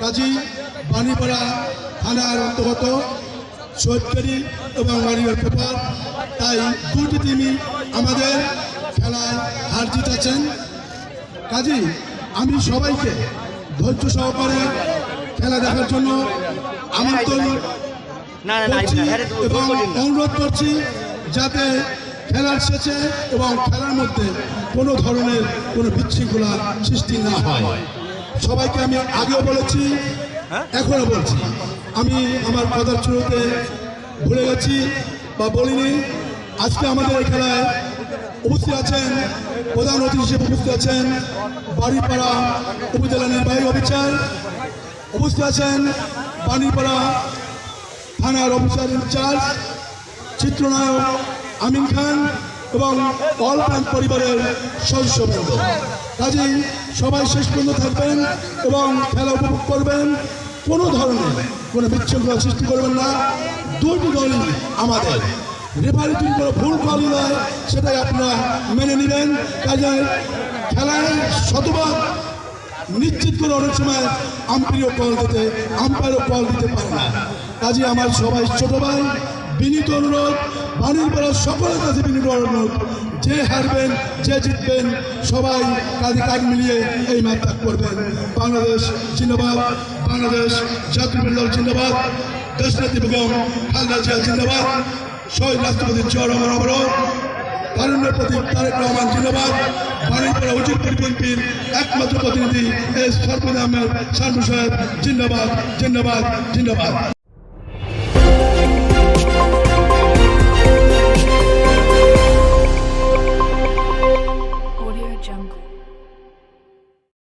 কাজী বাণীপাড়া থানার অন্তর্গত সৈয়দকারী এবং মারিয়ার পেপার। তাই দুটি টিমই আমাদের খেলায় হার জিতেছেন। কাজী আমি সবাইকে ধৈর্য সহকারে খেলা দেখার জন্য আমন্ত্রণ এবং অনুরোধ করছি যাতে খেলার শেষে এবং খেলার মধ্যে কোনো ধরনের কোনো বিশৃঙ্খলা সৃষ্টি না হয়। সবাইকে আমি আগেও বলেছি এখনও বলছি। আমি আমার কথার শুরুতে ভুলে গেছি বা বলিনি। আজকে আমাদের এই খেলায় উপস্থিত আছেন প্রধান অতিথি হিসেবে উপস্থিত আছেন বাড়িপাড়া উপজেলা নির্বাহী অফিসার উপস্থিত আছেন বাণীপাড়া থানার অফিসার ইনচার্জ চিত্রনায়ক আমিন খান এবং অল প্যান পরিবারের সদস্যবৃন্দ। কাজেই সবাই শেষ পর্যন্ত থাকবেন এবং খেলা উপভোগ করবেন। কোনো ধরনের কোনো বিচ্ছৃঙ্খলা সৃষ্টি করবেন না। দুটি দলই আমাদের। রেফারি যদি কোনো ভুল কল নয়, সেটাই আপনারা মেনে নেবেন। কাজে খেলায় শতভাগ নিশ্চিত করে অনেক সময় আম্পায়ারও কল দিতে আম্পায়ারও কল দিতে পারে না। কাজে আমার সবাই ছোট ভাই, বিনীত অনুরোধ। বাড়ির পাড়ার সকলের কাছে বিনীত অনুরোধ যে হারবেন, যে জিতবেন, সবাই কাঁধে কাঁধ মিলিয়ে এই ম্যাচ ত্যাগ করবেন। বাংলাদেশ জিন্দাবাদ, বাংলাদেশ জাতীয় জিন্দাবাদ, দেশনেত্রী বেগম খালদা জিয়া জিন্দাবাদ, শহীদ রাষ্ট্রপতি জিয়া রহমান অবরোধ তারুণ্যের প্রতীক তারেক রহমান জিন্দাবাদ বাণীপুরা উচিত পরিপন্থীর একমাত্র প্রতিনিধি এস সরপদ আহমেদ সানু সাহেব, জিন্দাবাদ জিন্দাবাদ জিন্দাবাদ। jungle.